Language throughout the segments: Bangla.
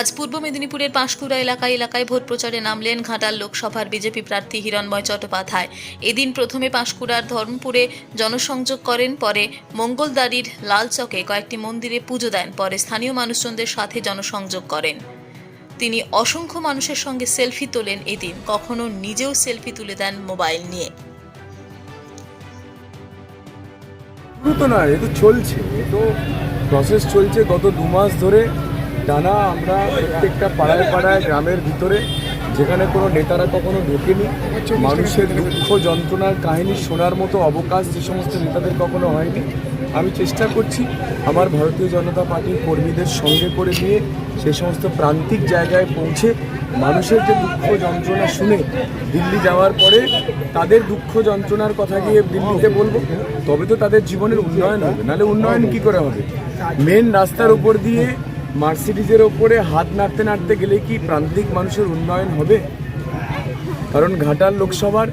আজ পূর্ব মেদিনীপুরের পাঁশকুড়া এলাকায় এলাকায় ভোট প্রচারে নামলেন ঘাটাল লোকসভার বিজেপি প্রার্থী হিরণময় চট্টোপাধ্যায়। এদিন প্রথমে পাঁশকুড়ার ধর্মপুরে জনসংযোগ করেন, পরে মঙ্গলদারির লাল চকে কয়েকটি মন্দিরে পুজো দেন, পরে স্থানীয় মানুষজনদের সাথে জনসংযোগ করেন। তিনি অসংখ্য মানুষের সঙ্গে সেলফি তোলেন এদিন, কখনো নিজেও সেলফি তুলে দেন মোবাইল নিয়ে। তো না, এ তো চলছে, এ তো প্রসেস চলছে গত দু মাস ধরে। টানা আমরা প্রত্যেকটা পাড়ায় পাড়ায়, গ্রামের ভিতরে, যেখানে কোনো নেতারা কখনো ঢোকেনি, মানুষের দুঃখ যন্ত্রণার কাহিনী শোনার মতো অবকাশ যে সমস্ত নেতাদের কখনো হয়নি। আমি চেষ্টা করছি আমার ভারতীয় জনতা পার্টির কর্মীদের সঙ্গে করে নিয়ে সে সমস্ত প্রান্তিক জায়গায় পৌঁছে মানুষের যে দুঃখ যন্ত্রণা শুনে দিল্লি যাওয়ার পরে তাদের দুঃখ যন্ত্রণার কথা গিয়ে দিল্লিতে বলব, তবে তো তাদের জীবনের উন্নয়ন হবে। নাহলে উন্নয়ন কি করে হবে? মেন রাস্তার উপর দিয়ে মার্সিডিজের ওপরে হাত নাড়তে নাড়তে গেলে কি প্রান্তিক মানুষের উন্নয়ন হবে? কারণ ঘাটাল লোকসভার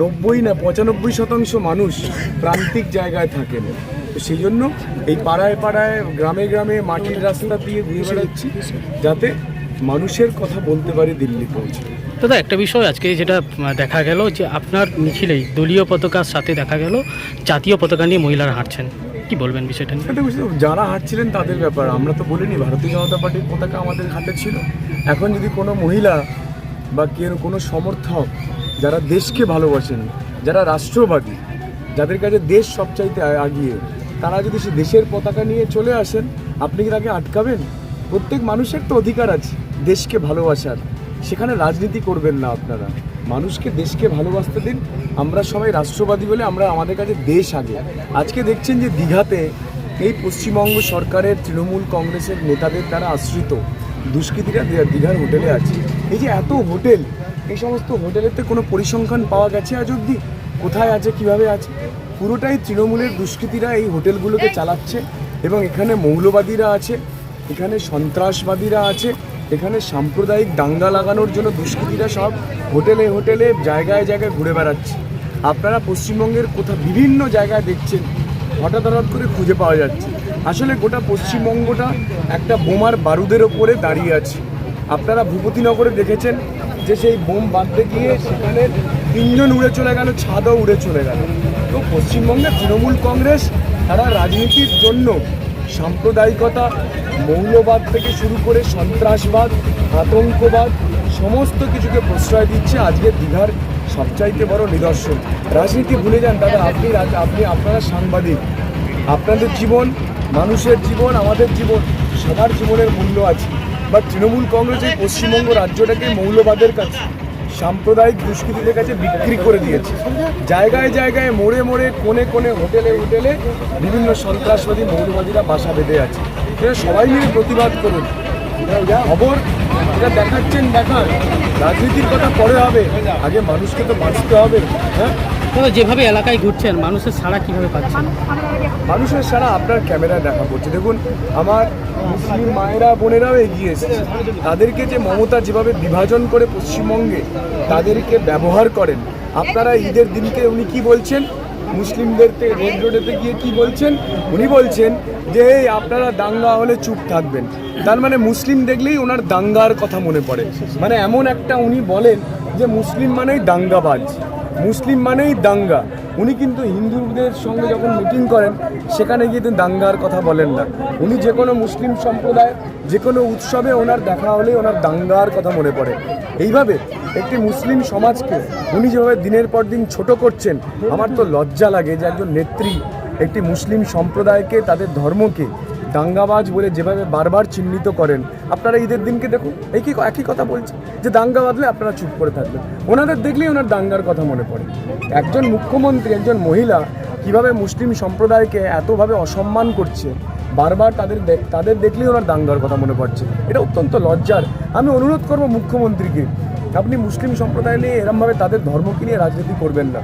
নব্বই না পঁচানব্বই শতাংশ মানুষ প্রান্তিক জায়গায় থাকেন। তো সেই জন্য এই পাড়ায় পাড়ায়, গ্রামে গ্রামে মাটির রাস্তা দিয়ে ঘুরে বেড়াচ্ছি, যাতে মানুষের কথা বলতে পারি দিল্লি পৌঁছে। দাদা, একটা বিষয় আজকে যেটা দেখা গেল যে আপনার মিছিলেই দলীয় পতাকার সাথে দেখা গেল, জাতীয় পতাকা নিয়ে মহিলারা হাঁটছেন। কি বলবেন বিষয়টা নিয়ে? যারা হাঁটছিলেন তাদের ব্যাপার। আমরা তো বলিনি, ভারতীয় জনতা পার্টির পতাকা আমাদের হাতে ছিল। এখন যদি কোনো মহিলা বা কেউ কোনো সমর্থক যারা দেশকে ভালোবাসেন, যারা রাষ্ট্রবাদী, যাদের কাছে দেশ সবচাইতে আগিয়ে, তারা যদি সে দেশের পতাকা নিয়ে চলে আসেন, আপনি কি তাকে আটকাবেন? প্রত্যেক মানুষের তো অধিকার আছে দেশকে ভালোবাসার। সেখানে রাজনীতি করবেন না আপনারা। মানুষকে, দেশকে ভালোবাসতে দিন। আমরা সবাই রাষ্ট্রবাদী বলে আমরা আমাদের কাছে দেশ আগে। আজকে দেখছেন যে দীঘাতে এই পশ্চিমবঙ্গ সরকারের, তৃণমূল কংগ্রেসের নেতাদের দ্বারা আশ্রিত দুষ্কৃতীরা দীঘার হোটেলে আছে। এই যে এত হোটেল, এই সমস্ত হোটেলেতে কোনো পরিসংখ্যান পাওয়া গেছে আজ অবধি? কোথায় আছে, কীভাবে আছে? পুরোটাই তৃণমূলের দুষ্কৃতীরা এই হোটেলগুলোকে চালাচ্ছে এবং এখানে মৌলবাদীরা আছে, এখানে সন্ত্রাসবাদীরা আছে এখানে সাম্প্রদায়িক দাঙ্গা লাগানোর জন্য দুষ্কৃতীরা সব হোটেলে হোটেলে জায়গায় জায়গায় ঘুরে বেড়াচ্ছে। আপনারা পশ্চিমবঙ্গের কোথাও বিভিন্ন জায়গায় দেখছেন, হঠাৎ হঠাৎ করে খুঁজে পাওয়া যাচ্ছে। আসলে গোটা পশ্চিমবঙ্গটা একটা বোমার বারুদের ওপরে দাঁড়িয়ে আছে। আপনারা ভূপতিনগরে দেখেছেন যে সেই বোম বাঁধতে গিয়ে সেখানে তিনজন উড়ে চলে গেল, ছাদও উড়ে চলে গেল। তো পশ্চিমবঙ্গের তৃণমূল কংগ্রেস, তারা রাজনীতির জন্য সাম্প্রদায়িকতা মৌলবাদ থেকে শুরু করে সন্ত্রাসবাদ, আতঙ্কবাদ, সমস্ত কিছুকে প্রশ্রয় দিচ্ছে আজকে দীঘার সবচাইতে বড় নিদর্শন। রাজনীতি ভুলে যান দাদা, আপনি আপনি আপনারা সাংবাদিক। আপনাদের জীবন, মানুষের জীবন, আমাদের জীবন, সবার জীবনের মূল্য আছে। বা তৃণমূল কংগ্রেস এই পশ্চিমবঙ্গ রাজ্যটাকে মৌলবাদের কাছে সাম্প্রদায়িক দুষ্কৃতিদের কাছে বিক্রি করে দিয়েছে। জায়গায় জায়গায় মোড়ে মোড়ে, কোণে কোণে, হোটেলে হোটেলে বিভিন্ন সন্ত্রাসবাদী মৌলবাদীরা বাসা বেঁধে আছে। এটা সবাই মিলে প্রতিবাদ করুন। খবর এটা দেখাচ্ছেন দেখান। রাজনীতির কথা পরে হবে। আগে মানুষকে তো বাঁচতে হবে হ্যাঁ? যেভাবে এলাকায় ঘুরছেন, মানুষের সাড়া কীভাবে পাচ্ছেন? মানুষের সারা আপনার ক্যামেরায় দেখা পড়ছে। দেখুন, আমার মুসলিম মায়েরা, বোনেরাও এগিয়ে এসেছে। তাদেরকে যে মমতা যেভাবে বিভাজন করে পশ্চিমবঙ্গে, তাদেরকে ব্যবহার করেন। আপনারা ঈদের দিনকে উনি কি বলছেন? মুসলিমদের রেড রোডেতে গিয়ে কি বলছেন? উনি বলছেন যে, এই আপনারা দাঙ্গা হলে চুপ থাকবেন। তার মানে মুসলিম দেখলেই ওনার দাঙ্গার কথা মনে পড়ে। মানে এমন একটা উনি বলেন যে, মুসলিম মানেই দাঙ্গাবাজ। মুসলিম মানেই দাঙ্গা। উনি কিন্তু হিন্দুদের সঙ্গে যখন মিটিং করেন, সেখানে গিয়ে তিনি দাঙ্গার কথা বলেন না। উনি যে কোনো মুসলিম সম্প্রদায় যে কোনো উৎসবে ওনার দেখা হলে ওনার দাঙ্গার কথা মনে পড়ে। এইভাবে একটি মুসলিম সমাজকে উনি যেভাবে দিনের পর দিন ছোট করছেন, আমার তো লজ্জা লাগে যে একজন নেত্রী একটি মুসলিম সম্প্রদায়কে, তাদের ধর্মকে দাঙ্গাবাজ বলে যেভাবে বারবার চিহ্নিত করেন, আপনারা ঈদের দিনকে দেখুন এই কি একই কথা বলছে। যে দাঙ্গা বাঁধলে আপনারা চুপ করে থাকবেন। ওনাদের দেখলেই ওনার দাঙ্গার কথা মনে পড়ে। একজন মুখ্যমন্ত্রী, একজন মহিলা কীভাবে মুসলিম সম্প্রদায়কে এতভাবে অসম্মান করছে, বারবার তাদের তাদের দেখলেই ওনার দাঙ্গার কথা মনে পড়ছে। এটা অত্যন্ত লজ্জার। আমি অনুরোধ করব মুখ্যমন্ত্রীকে, আপনি মুসলিম সম্প্রদায় নিয়ে এরমভাবে তাদের ধর্মকে নিয়ে রাজনীতি করবেন না।